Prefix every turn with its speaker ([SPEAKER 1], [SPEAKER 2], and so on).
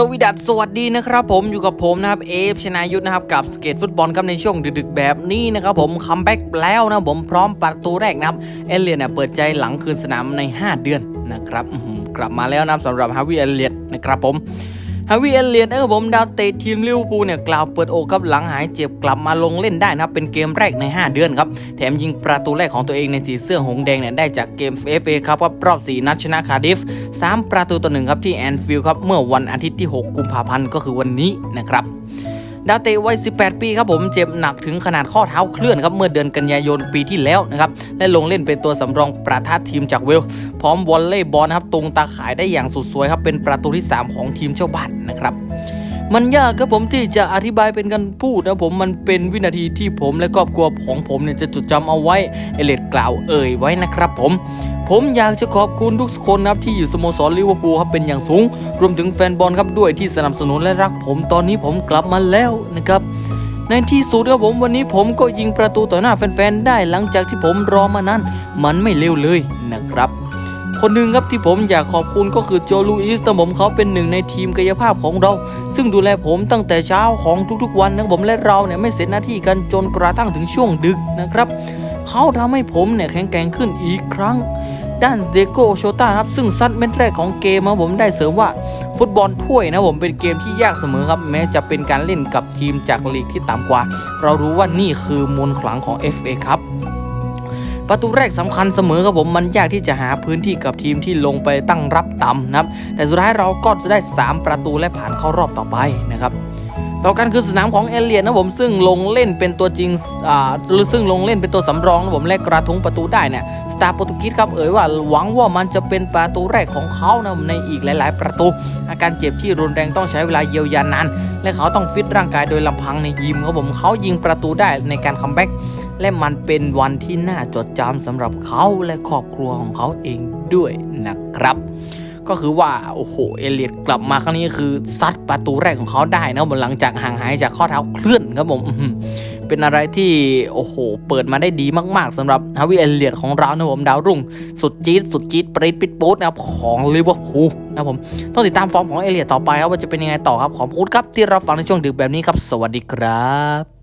[SPEAKER 1] สวีดัสสวัสดีนะครับผมอยู่กับผมนะครับเอฟชนายุทธนะครับกับสเกตฟุตบอลครับในช่วงดึกๆแบบนี้นะครับผมคัมแบ็กแล้วนะผมพร้อมประตูแรกนะครับเอเลียนเนี่ยเปิดใจหลังคืนสนามใน 5 เดือนนะครับกลับมาแล้วนะสำหรับฮาวิเอเลียนนะครับผม ฮาวิเอเลียนเออผมดาวเตะทีมลิเวอร์พูลเนี่ยกล่าวเปิดอกครับหลังหายเจ็บกลับมาลงเล่นได้นะครับเป็นเกมแรกใน 5 เดือนครับแถมยิงประตูแรกของตัวเองในสีเสื้อหงส์แดงเนี่ยได้จากเกม FA ครับครับรอบ4นัดชนะคาร์ดิฟ3ประตูต่อหนึ่งครับที่แอนฟิลด์ครับเมื่อวันอาทิตย์ที่ 6 กุมภาพันธ์ก็คือวันนี้นะครับ ดาวเตะวัย 18 ปีครับผมเจ็บหนักถึงขนาดข้อเท้าเคลื่อนครับเมื่อเดือนกันยายนปีที่แล้วนะครับและลงเล่นเป็นตัวสำรองประทัดทีมจากเวล พร้อมวอลเลย์บอลครับตรงตาขายได้อย่างสุดสวยครับเป็นประตูที่ 3 ของทีมเจ้าบ้านนะครับ มันยากครับผมที่จะอธิบายเป็นกันพูดนะผมมันเป็นวินาทีที่ผมและครอบครัวของผมเนี่ยจะจดจำเอาไว้เอเลดกล่าวเอ่ยไว้นะครับผมผมอยากจะขอบคุณทุกคนนะครับที่อยู่สโมสรลิเวอร์พูลครับเป็นอย่างสูง รวมถึงแฟนบอลครับด้วยที่สนับสนุนและรักผมตอนนี้ผมกลับมาแล้วนะครับในที่สุดครับผมวันนี้ผมก็ยิงประตูต่อหน้าแฟนๆได้หลังจากที่ผมรอมานานมันไม่เร็วเลยนะครับ คนหนึ่งครับที่ผมอยากขอบคุณก็คือโจลูอิสแต่ผมเขาเป็นหนึ่งในทีมกายภาพของเรา ซึ่งดูแลผมตั้งแต่เช้าของทุกๆวันนะผมและเราเนี่ยไม่เสร็จหน้าที่กันจนกระทั่งถึงช่วงดึกนะครับเขาทำให้ผมเนี่ยแข็งแกร่งขึ้นอีกครั้ง ด้านเดโกโชต้าครับซึ่งซัดเม็ดแรกของเกมครับผมได้เสริมว่า ฟุตบอลถ้วยนะผมเป็นเกมที่ยากเสมอครับ แม้จะเป็นการเล่นกับทีมจากลีกที่ต่ำกว่า เรารู้ว่านี่คือมนต์ขลังของ FA ครับ ประตูแรกสำคัญเสมอครับผมมันยากที่จะหาพื้นที่กับทีมที่ลงไปตั้งรับต่ำนะครับแต่สุดท้ายเราก็จะได้ 3 ประตูและผ่านเข้ารอบต่อไปนะครับต่อกันคือสนามของเอเลียนนะผมซึ่งลงเล่นเป็นตัวจริงอ่าหรือซึ่งลงเล่นเป็นตัวสำรองนะผมและกระทุ้งประตูได้เนี่ยสตาร์โปรตุเกสครับเอ่ยว่าหวังว่ามันจะเป็นประตูแรกของเขานะในอีกหลาย ๆ ประตู อาการเจ็บที่รุนแรงต้องใช้เวลาเยียวยานาน และเขาต้องฟิตร่างกายโดยลำพังในยิมครับผมเขายิงประตูได้ในการคัมแบ็กและมันเป็นวันที่น่าจดจำสำหรับเขาและครอบครัวของเขาเองด้วยนะครับ ก็คือว่าโอ้โหเอเลียดกลับมาครั้งนี้คือซัดประตูแรกของเขาได้นะผมหลังจากห่างหายจากข้อเท้าเคลื่อนครับผมเป็นอะไรที่โอ้โห เปิดมาได้ดีมากๆสำหรับฮาวิเอเลียดของเรานะผมดาวรุ่ง สุดจี๊ดสุดจี๊ดปริดปิดปุ๊ดนะครับของลิเวอร์พูลนะผม ต้องติดตามฟอร์มของเอเลียดต่อไปครับว่าจะเป็นยังไงต่อครับ ขอบคุณครับที่รับฟังในช่วงดึกแบบนี้ครับ สวัสดีครับ